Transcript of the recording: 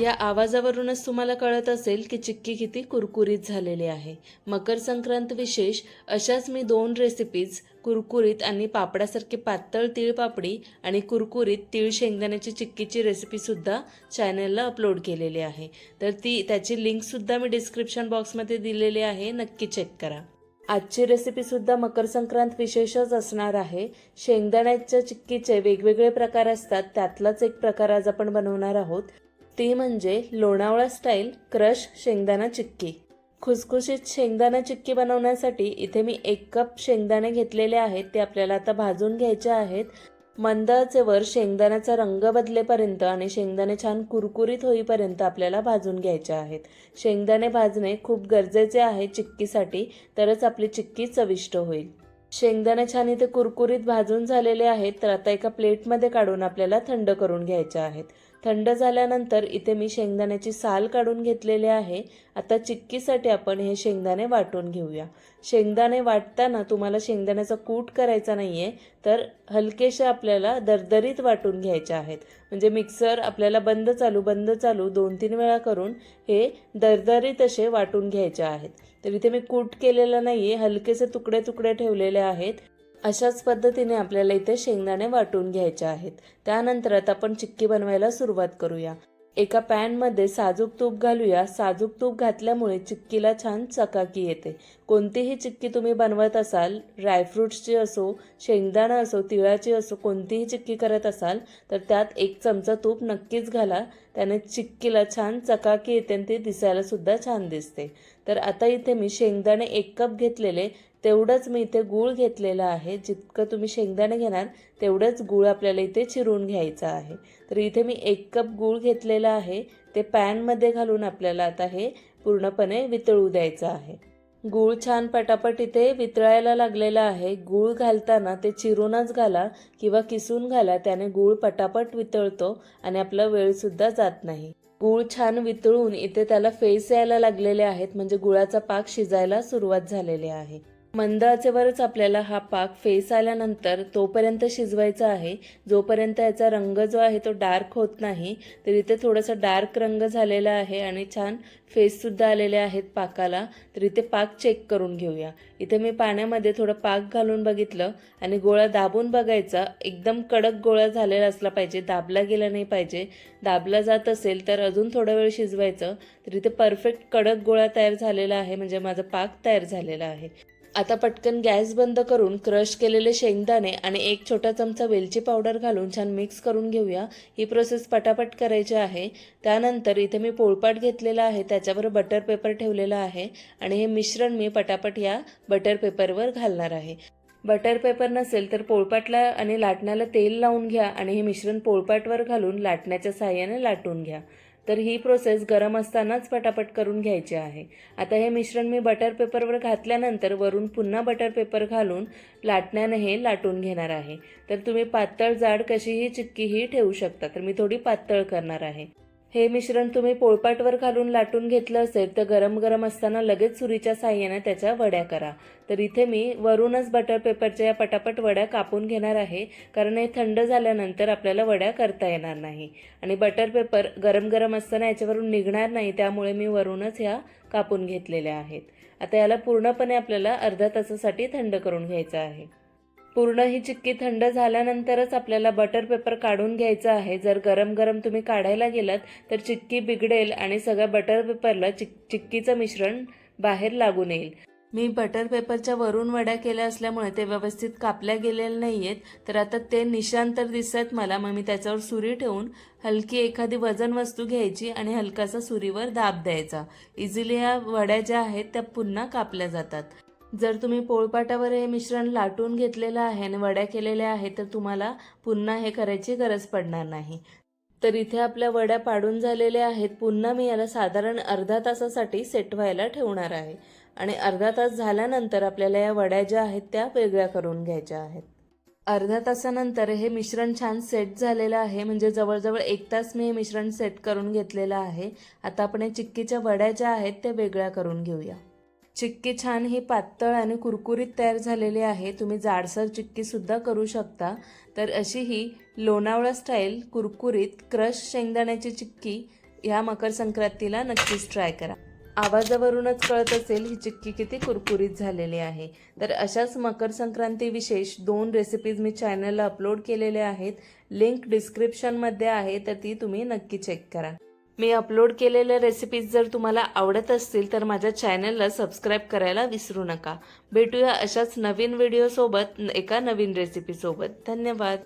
या आवाजावरूनच तुम्हाला कळत असेल की चिक्की किती कुरकुरीत झालेली आहे. मकर संक्रांत विशेष अशाच मी दोन रेसिपीज कुरकुरीत आणि पापडासारखी पातळ तीळ पापडी आणि कुरकुरीत तीळ शेंगदाण्याची चिक्कीची रेसिपीसुद्धा चॅनलला अपलोड केलेली आहे. तर ती त्याची लिंकसुद्धा मी डिस्क्रिप्शन बॉक्समध्ये दिलेली आहे. नक्की चेक करा. आजची रेसिपीसुद्धा मकर संक्रांत विशेषच असणार आहे. शेंगदाण्याच्या चिक्कीचे वेगवेगळे प्रकार असतात. त्यातलाच एक प्रकार आज आपण बनवणार आहोत. ती म्हणजे लोणावळा स्टाईल क्रश शेंगदाणा चिक्की. खुसखुशीत शेंगदाणा चिक्की बनवण्यासाठी इथे मी एक कप शेंगदाणे घेतलेले आहेत ते आपल्याला आता भाजून घ्यायचे आहेत. मंद आचेवर शेंगदाण्याचा रंग बदलेपर्यंत आणि शेंगदाणे छान कुरकुरीत होईपर्यंत आपल्याला भाजून घ्यायचे आहेत. शेंगदाणे भाजणे खूप गरजेचे आहे चिक्कीसाठी तरच आपली चिक्की चविष्ट होईल. शेंगदाणे छान इथे कुरकुरीत भाजून झालेले आहेत तर आता एका प्लेटमध्ये काढून आपल्याला थंड करून घ्यायचे आहेत. थंड झाल्यानंतर इथे मी शेंगदाण्याची साल काढून घेतलेली आहे. आता चिक्कीसाठी आपण हे शेंगदाणे वाटून घेऊया. शेंगदाणे वाटताना तुम्हाला शेंगदाण्याचा कूट करायचा नाही आहे तर हलकेसे आपल्याला दरदरीत वाटून घ्यायचे आहेत. म्हणजे मिक्सर आपल्याला बंद चालू बंद चालू दोन तीन वेळा करून हे दरदरीत असे वाटून घ्यायचे आहेत. तर इथे मी कूट केलेलं नाही आहे हलकेसे तुकडे तुकडे ठेवलेले आहेत. अशाच पद्धतीने आपल्याला इथे शेंगदाणे वाटून घ्यायचे आहेत. त्यानंतर आता आपण चिक्की बनवायला सुरुवात करूया. एका पॅनमध्ये साजूक तूप घालूया. साजूक तूप घातल्यामुळे चिक्कीला छान चकाकी येते. कोणतीही चिक्की तुम्ही बनवत असाल ड्रायफ्रूट्सची असो शेंगदाणा असो तिळाची असो कोणतीही चिक्की करत असाल तर त्यात एक चमचा तूप नक्कीच घाला. त्याने चिक्कीला छान चकाकी येते आणि ती दिसायलासुद्धा छान दिसते. तर आता इथे मी शेंगदाणे एक कप घेतलेले. तेवढंच मी इथे गूळ घेतलेलं आहे. जितकं तुम्ही शेंगदाणे घेणार तेवढंच गूळ आपल्याला इथे चिरून घ्यायचं आहे. तर इथे मी एक कप गूळ घेतलेला आहे. ते पॅनमध्ये घालून आपल्याला आता हे पूर्णपणे वितळू द्यायचं आहे. गूळ छान पटापट इथे वितळायला लागलेला आहे. गूळ घालताना ते चिरूनच घाला किंवा किसून घाला त्याने गूळ पटापट वितळतो आणि आपला वेळसुद्धा जात नाही. गूळ छान वितळून इथे त्याला फेस यायला लागलेले आहेत म्हणजे गुळाचा पाक शिजायला सुरुवात झालेली आहे. मंद आचेवरच आपल्याला हा पाक फेस आल्यानंतर तोपर्यंत शिजवायचा आहे. जोपर्यंत याचा रंग जो आहे तो डार्क होत नाही तर इथे थोडासा डार्क रंग झालेला आहे आणि छान फेससुद्धा आलेले आहेत पाकाला. तर इथे पाक चेक करून घेऊया. इथे मी पाण्यामध्ये थोडं पाक घालून बघितलं आणि गोळा दाबून बघायचा. एकदम कडक गोळा झालेला असला पाहिजे दाबला गेला नाही पाहिजे. दाबला जात असेल तर अजून थोडा वेळ शिजवायचं. तर इथे परफेक्ट कडक गोळा तयार झालेला आहे म्हणजे माझा पाक तयार झालेला आहे. आता पटकन गॅस बंद करून क्रश केलेले शेंगदाणे आणि एक छोटा चमचा वेलची पावडर घालून छान मिक्स करून घेऊया. ही प्रोसेस पटापट करायची आहे. त्यानंतर इथे मी पोळपाट घेतलेला आहे. त्याच्यावर बटर पेपर ठेवलेला आहे. आणि हे मिश्रण मी पटापट या बटर पेपरवर घालणार आहे. बटर पेपर नसेल तर पोळपाटला आणि लाटण्याला तेल लावून घ्या आणि हे मिश्रण पोळपाटवर घालून लाटण्याच्या साह्याने लाटून घ्या. तर ही प्रोसेस गरम असतानाच पटापट करून घ्यायची आहे. आता हे मिश्रण मी बटर पेपरवर घातल्यानंतर वरून पुन्हा बटर पेपर घालून लाटण्याने हे लाटून घेणार आहे. तर तुम्ही पातळ जाड कशीही चिटकीही ठेवू शकता. तर मी थोडी पातळ करणार आहे. हे मिश्रण तुम्ही पोळपाटवर घालून लाटून घेतलं असेल तर गरम गरम असताना लगेच सुरीच्या साह्याने त्याच्या वड्या करा. तर इथे मी वरूनच बटर पेपरच्या या पटापट वड्या कापून घेणार आहे कारण हे थंड झाल्यानंतर आपल्याला वड्या करता येणार नाही. आणि बटर पेपर गरम गरम असताना याच्यावरून निघणार नाही त्यामुळे मी वरूनच ह्या कापून घेतलेल्या आहेत. आता याला पूर्णपणे आपल्याला अर्ध्या तासासाठी थंड करून घ्यायचं आहे. पूर्ण ही चिक्की थंड झाल्यानंतरच आपल्याला बटर पेपर काढून घ्यायचा आहे. जर गरम गरम तुम्ही काढायला गेलात तर चिक्की बिघडेल आणि सगळ्या बटर पेपरला चिक चिक्कीचं मिश्रण बाहेर लागून येईल. मी बटर पेपरच्या वरून वड्या केल्या असल्यामुळे ते व्यवस्थित कापल्या गेलेले नाही आहेत तर आता ते निशांतर दिसत मला मग मी त्याच्यावर सुरी ठेवून हलकी एखादी वजन वस्तू घ्यायची आणि हलकासा सुरीवर दाब द्यायचा. इझिली या वड्या ज्या आहेत त्या पुन्हा कापल्या जातात. जर तुम्ही पोळपाटावर हे मिश्रण लाटून घेतलेलं आहे आणि वड्या केलेल्या आहेत तर तुम्हाला पुन्हा हे करायची गरज पडणार नाही. तर इथे आपल्या वड्या पाडून झालेल्या आहेत. पुन्हा मी याला साधारण अर्धा तासासाठी सेट व्हायला ठेवणार आहे. आणि अर्धा तास झाल्यानंतर आपल्याला या वड्या ज्या आहेत त्या वेगळ्या करून घ्यायच्या आहेत. अर्ध्या तासानंतर हे मिश्रण छान सेट झालेलं आहे. म्हणजे जवळजवळ एक तास मी हे मिश्रण सेट करून घेतलेलं आहे. आता आपण चिक्कीच्या वड्या ज्या आहेत त्या वेगळ्या करून घेऊया. चिक्की छान ही पातळ आणि कुरकुरीत तयार झालेली आहे. तुम्ही जाडसर चिक्कीसुद्धा करू शकता. तर अशी ही लोणावळा स्टाईल कुरकुरीत क्रश शेंगदाण्याची चिक्की ह्या मकर संक्रांतीला नक्कीच ट्राय करा. आवाजावरूनच कळत असेल ही चिक्की किती कुरकुरीत झालेली आहे. तर अशाच मकर संक्रांती विशेष दोन रेसिपीज मी चॅनलला अपलोड केलेल्या आहेत. लिंक डिस्क्रिप्शनमध्ये आहे तर ती तुम्ही नक्की चेक करा. मी अपलोड केलेल्या रेसिपीज जर तुम्हाला आवडत असतील तर माझ्या चॅनलला सबस्क्राईब करायला विसरू नका. भेटूया अशाच नवीन व्हिडिओसोबत एका नवीन रेसिपीसोबत धन्यवाद.